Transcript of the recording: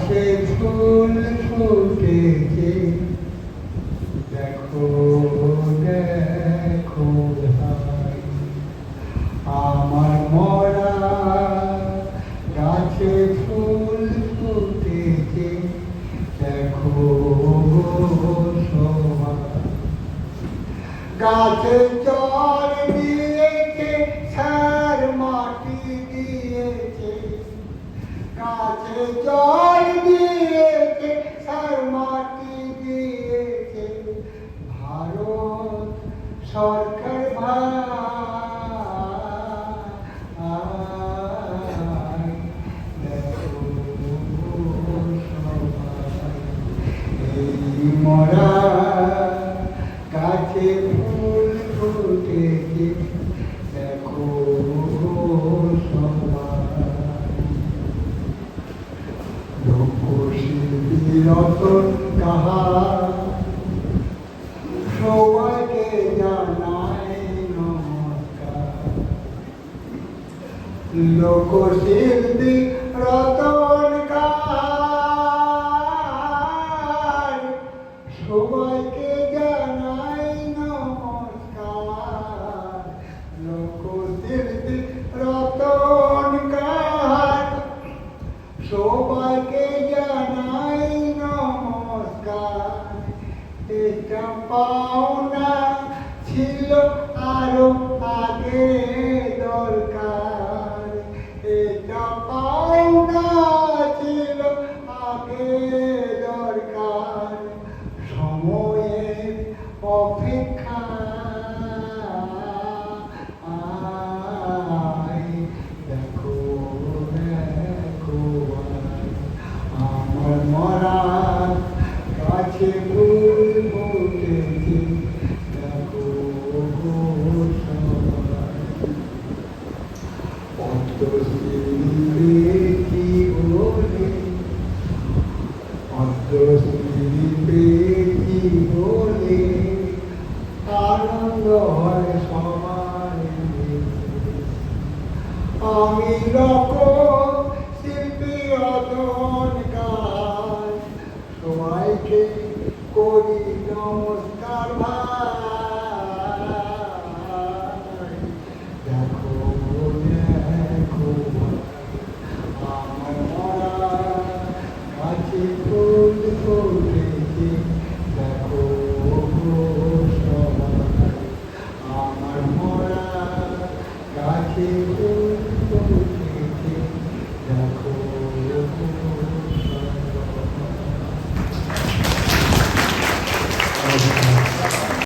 গাছে ফুল ফুটেছে। দেখো দেখো আমার মরা গাছে ফুল ফুটেছে। দেখো গাছে জল দিয়েছে সার মাটি দিয়েছে। গাছে জল সরকার দেখো সবাই মরা গাছে ফুল দেখো সবাই। কাহা। সবাইকে নমস্কার লোকশিল্পী রতন কাহার সবাইকে জানাই নমস্কার। লোকশিল্পী রতন কাহার সবাইকে জানাই নমস্কার এটা অপেক্ষা দেখো দেখো আমার মরা কাছে ফুল ফুটেছে দেখো আনন্দ হয় আমি সবাইকে করি নমস্কার দেখো দেখো আমার মরা কাছে You.